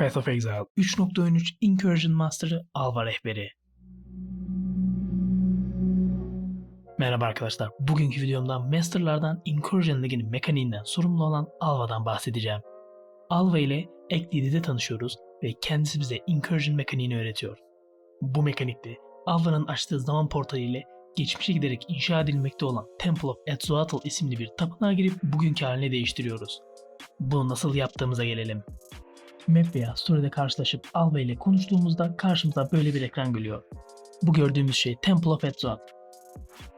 Path of Exile 3.13 Incursion Master'ı Alva rehberi. Merhaba arkadaşlar. Bugünkü videomda Master'lardan Incursion Lig'in mekaniğinden sorumlu olan Alva'dan bahsedeceğim. Alva ile Act 7'de tanışıyoruz ve kendisi bize Incursion mekaniğini öğretiyor. Bu mekanikte Alva'nın açtığı zaman portalı ile geçmişe giderek inşa edilmekte olan Temple of Etzuatl isimli bir tapınağa girip bugünkü haline değiştiriyoruz. Bunu nasıl yaptığımıza gelelim. Map veya story'de karşılaşıp Alva ile konuştuğumuzda karşımıza böyle bir ekran geliyor. Bu gördüğümüz şey Temple of Etzuat.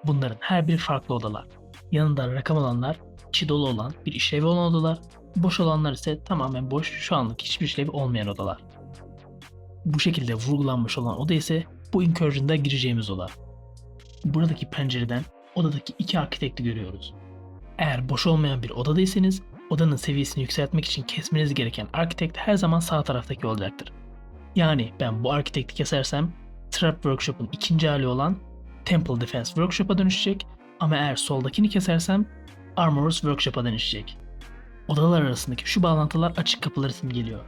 Bunların her biri farklı odalar. Yanında rakam olanlar, içi dolu olan, bir işlevi olan odalar, boş olanlar ise tamamen boş, şu anlık hiçbir işlevi olmayan odalar. Bu şekilde vurgulanmış olan oda ise bu incursion'da gireceğimiz oda. Buradaki pencereden odadaki iki arkitekti görüyoruz. Eğer boş olmayan bir odadaysanız odanın seviyesini yükseltmek için kesmeniz gereken arkitekt her zaman sağ taraftaki olacaktır. Yani ben bu arkitekti kesersem Trap Workshop'un ikinci hali olan Temple Defense Workshop'a dönüşecek ama eğer soldakini kesersem Armorers Workshop'a dönüşecek. Odalar arasındaki şu bağlantılar açık kapıları simgeliyor.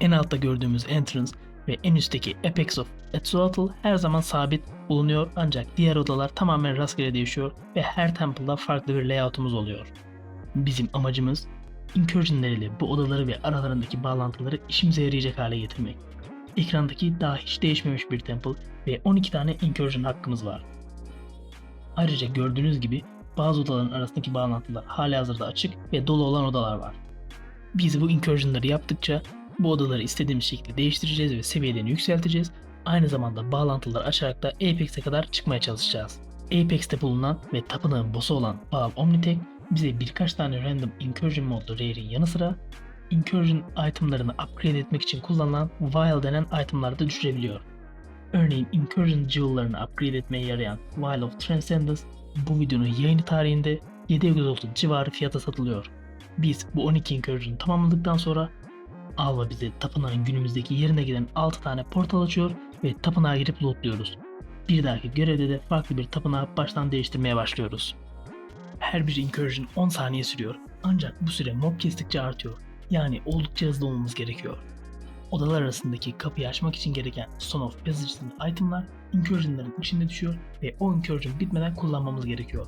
En altta gördüğümüz entrance ve en üstteki Apex of Etzuatl her zaman sabit bulunuyor ancak diğer odalar tamamen rastgele değişiyor ve her temple'da farklı bir layoutumuz oluyor. Bizim amacımız incursionler ile bu odaları ve aralarındaki bağlantıları işimize yarayacak hale getirmek. Ekrandaki daha hiç değişmemiş bir temple ve 12 tane incursion hakkımız var. Ayrıca gördüğünüz gibi bazı odaların arasındaki bağlantılar halihazırda açık ve dolu olan odalar var. Biz bu incursionları yaptıkça bu odaları istediğimiz şekilde değiştireceğiz ve seviyelerini yükselteceğiz. Aynı zamanda bağlantıları açarak da Apex'e kadar çıkmaya çalışacağız. Apex'te bulunan ve tapınağın boss'u olan Baal Omnitek bize birkaç tane random incursion modlu rare'in yanı sıra incursion itemlarını upgrade etmek için kullanılan vial denen itemlar da düşürebiliyor. Örneğin incursion jewel'larını upgrade etmeye yarayan Vial of Transcendence bu videonun yayını tarihinde 730 civarı fiyata satılıyor. Biz bu 12 incursion tamamladıktan sonra Alva bize tapınağın günümüzdeki yerine giden 6 tane portal açıyor ve tapınağa girip lootluyoruz. Bir dahaki görevde de farklı bir tapınağı baştan değiştirmeye başlıyoruz. Her bir incursion 10 saniye sürüyor ancak bu süre mob kestikçe artıyor. Yani oldukça hızlı olmamız gerekiyor. Odalar arasındaki kapıyı açmak için gereken Son of Passage'ın itemlar incursionların içinde düşüyor ve o incursion bitmeden kullanmamız gerekiyor.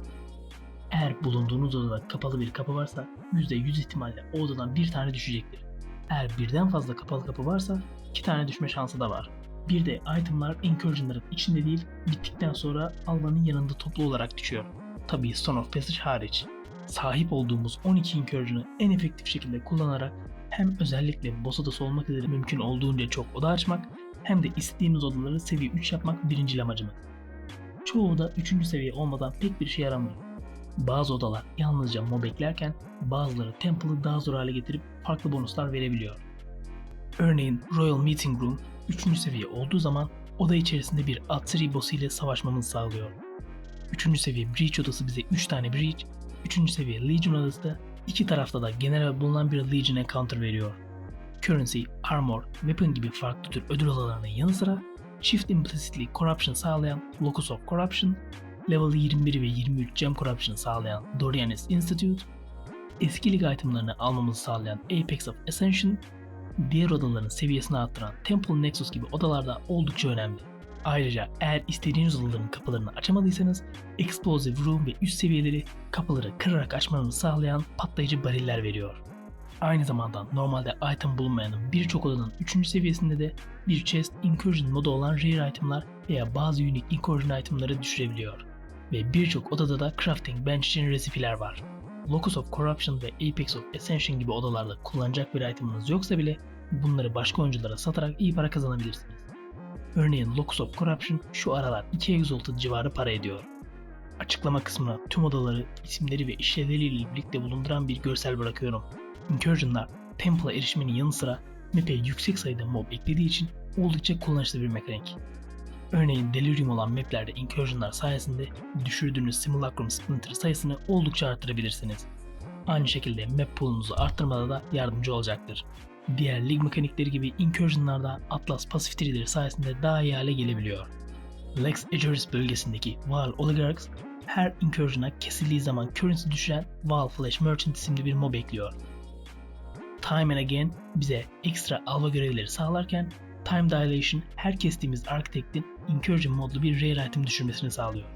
Eğer bulunduğunuz odada kapalı bir kapı varsa %100 ihtimalle o odadan bir tane düşecektir. Eğer birden fazla kapalı kapı varsa iki tane düşme şansı da var. Bir de itemlar incursionların içinde değil bittikten sonra Alva'nın yanında toplu olarak düşüyor. Tabii Son of Passage hariç. Sahip olduğumuz 12 incursion'ı en efektif şekilde kullanarak hem özellikle boss odası olmak üzere mümkün olduğunca çok oda açmak hem de istediğimiz odaları seviye 3 yapmak birinci amacımız. Çoğu da 3. seviye olmadan pek bir işe yaramıyor. Bazı odalar yalnızca mob eklerken bazıları Temple'ı daha zor hale getirip farklı bonuslar verebiliyor. Örneğin Royal Meeting Room 3. seviye olduğu zaman oda içerisinde bir Atsiri boss ile savaşmamızı sağlıyor. 3. seviye Breach odası bize 3 tane Breach, 3. seviye Legion odası da iki tarafta da genel bulunan bir Legion encounter veriyor. Currency, Armor, Weapon gibi farklı tür ödül odalarının yanı sıra Shift Implicitly Corruption sağlayan Locus of Corruption, Level 21 ve 23 Gem Corruption sağlayan Dorianis Institute, eski lig itemlarını almamızı sağlayan Apex of Ascension, diğer odaların seviyesini arttıran Temple Nexus gibi odalarda oldukça önemli. Ayrıca eğer istediğiniz odaların kapılarını açamadıysanız Explosive Room ve üst seviyeleri kapıları kırarak açmanızı sağlayan patlayıcı bariller veriyor. Aynı zamanda normalde item bulunmayanın birçok odanın 3. seviyesinde de bir chest incursion modu olan rare itemlar veya bazı unique incursion itemları düşürebiliyor. Ve birçok odada da crafting bench için resipiler var. Locus of Corruption ve Apex of Ascension gibi odalarda kullanacak bir itemınız yoksa bile bunları başka oyunculara satarak iyi para kazanabilirsiniz. Örneğin Locus of Corruption şu aralar 2 Exalted civarı para ediyor. Açıklama kısmına tüm odaları, isimleri ve işlevleriyle birlikte bulunduran bir görsel bırakıyorum. Incursion'lar Temple'a erişmenin yanı sıra map'e yüksek sayıda mob eklediği için oldukça kullanışlı bir mekanik. Örneğin Delirium olan maplerde Incursion'lar sayesinde düşürdüğünüz Simulacrum Splinter sayısını oldukça arttırabilirsiniz. Aynı şekilde map pool'unuzu arttırmada da yardımcı olacaktır. Diğer lig mekanikleri gibi Incursion'larda Atlas pasif trileri sayesinde daha iyi hale gelebiliyor. Lex Aegis bölgesindeki Val Oligarchs her incursion'a kesildiği zaman currency düşüren Val Flash Merchant isimli bir mob ekliyor. Time and Again bize ekstra alva görevleri sağlarken Time Dilation her kestiğimiz Architect'in Incursion modlu bir rare item düşürmesini sağlıyor.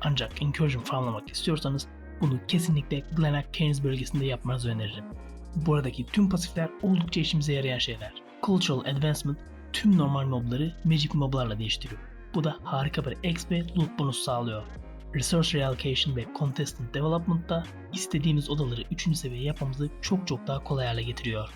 Ancak Incursion farmlamak istiyorsanız bunu kesinlikle Glenak Cairns bölgesinde yapmanızı öneririm. Buradaki tüm pasifler oldukça işimize yarayan şeyler. Cultural Advancement tüm normal mobları Magic moblarla değiştiriyor. Bu da harika bir XP loot bonus sağlıyor. Resource Reallocation ve Contestant Development'da istediğimiz odaları 3. seviye yapmamızı çok çok daha kolay hale getiriyor.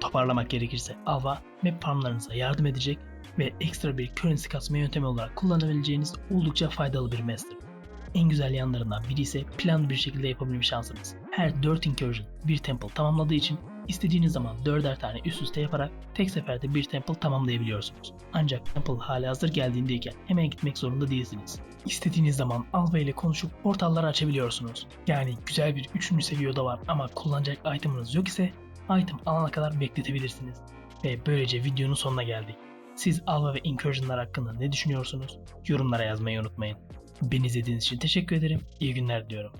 Toparlamak gerekirse Alva map farmlarınıza yardım edecek ve ekstra bir currency kasma yöntemi olarak kullanabileceğiniz oldukça faydalı bir master. En güzel yanlarından biri ise planlı bir şekilde yapabilme şansınız. Her 4 incursion bir temple tamamladığı için istediğiniz zaman 4'er tane üst üste yaparak tek seferde bir temple tamamlayabiliyorsunuz. Ancak temple hali hazır geldiğindeyken hemen gitmek zorunda değilsiniz. İstediğiniz zaman Alva ile konuşup portalları açabiliyorsunuz. Yani güzel bir 3. seviye oda var ama kullanacak itemınız yok ise item alana kadar bekletebilirsiniz. Ve böylece videonun sonuna geldik. Siz Alva ve Incursion'lar hakkında ne düşünüyorsunuz? Yorumlara yazmayı unutmayın. Beni izlediğiniz için teşekkür ederim. İyi günler diliyorum.